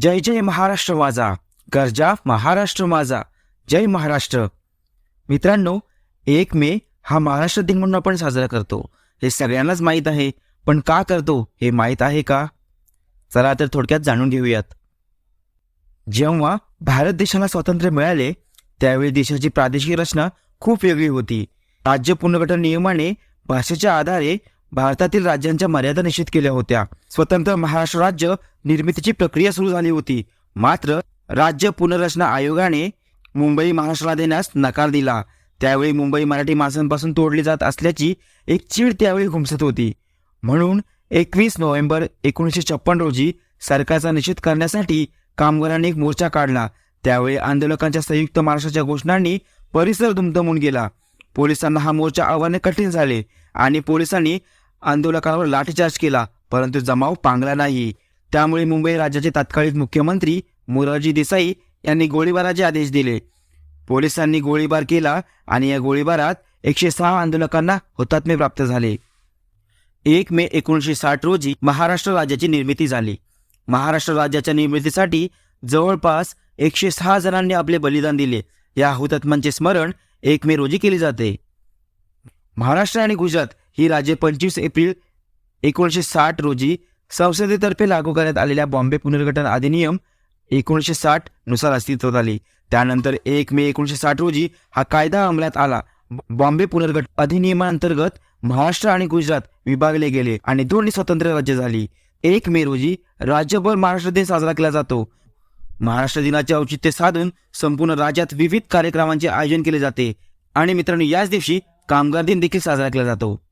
जय जय महाराष्ट्र माझा गर्जा महाराष्ट्र माझा जय महाराष्ट्र. मित्रांनो एक मे हा महाराष्ट्र दिन म्हणून आपण साजरा करतो. हे सगळ्यांनाच माहीत आहे पण का करतो हे माहीत आहे का? चला तर थोडक्यात जाणून घेऊयात. जेव्हा भारत देशाला स्वातंत्र्य मिळाले त्यावेळी देशाची प्रादेशिक रचना खूप वेगळी होती. राज्य पुनर्गठन नियमाने भाषेच्या आधारे भारतातील राज्यांच्या मर्यादा निश्चित केल्या होत्या. स्वतंत्र महाराष्ट्र राज्य निर्मितीची प्रक्रिया सुरू झाली होती. मात्र राज्य पुनर्रचना आयोगाने मुंबई महाराष्ट्राला देण्यास नकार दिला. त्यावेळी मुंबई मराठी माणसांपासून तोडली जात असल्याची एक चीड त्यावेळी घुमसत होती. म्हणून एकवीस नोव्हेंबर एकोणीसशे छप्पन रोजी सरकारचा निषेध करण्यासाठी कामगारांनी एक मोर्चा काढला. त्यावेळी आंदोलकांच्या संयुक्त महाराष्ट्राच्या घोषणांनी परिसर दुमदमून गेला. पोलिसांना हा मोर्चा आव्हाने कठीण झाले आणि पोलिसांनी आंदोलकांवर लाठीचार्ज केला परंतु जमाव पांगला नाही. त्यामुळे मुंबई राज्याचे तत्कालीन मुख्यमंत्री मोरारजी देसाई यांनी गोळीबाराचे आदेश दिले. पोलिसांनी गोळीबार केला आणि या गोळीबारात एकशे सहा आंदोलकांना हुतात्मे प्राप्त झाले. एक मे एकोणीसशे साठ रोजी महाराष्ट्र राज्याची निर्मिती झाली. महाराष्ट्र राज्याच्या निर्मितीसाठी जवळपास एकशे सहा जणांनी आपले बलिदान दिले. या हुतात्म्यांचे स्मरण एक मे रोजी केले जाते. महाराष्ट्र आणि गुजरात ही राज्ये पंचवीस एप्रिल एकोणीसशे साठ रोजी संसदेतर्फे लागू करण्यात आलेल्या बॉम्बे पुनर्गठन अधिनियम एकोणीसशे साठनुसार अस्तित्वात आली. त्यानंतर एक मे एकोणीसशे साठ रोजी हा कायदा अंमलात आला. बॉम्बे पुनर्गठन अधिनियमांतर्गत महाराष्ट्र आणि गुजरात विभागले गेले आणि दोन्ही स्वतंत्र राज्य झाली. एक मे रोजी राज्यभर महाराष्ट्र दिन साजरा केला जातो. महाराष्ट्र दिनाचे औचित्य साधून संपूर्ण राज्यात विविध कार्यक्रमांचे आयोजन केले जाते आणि मित्रांनो याच दिवशी कामगार दिन देखील साजरा केला जातो.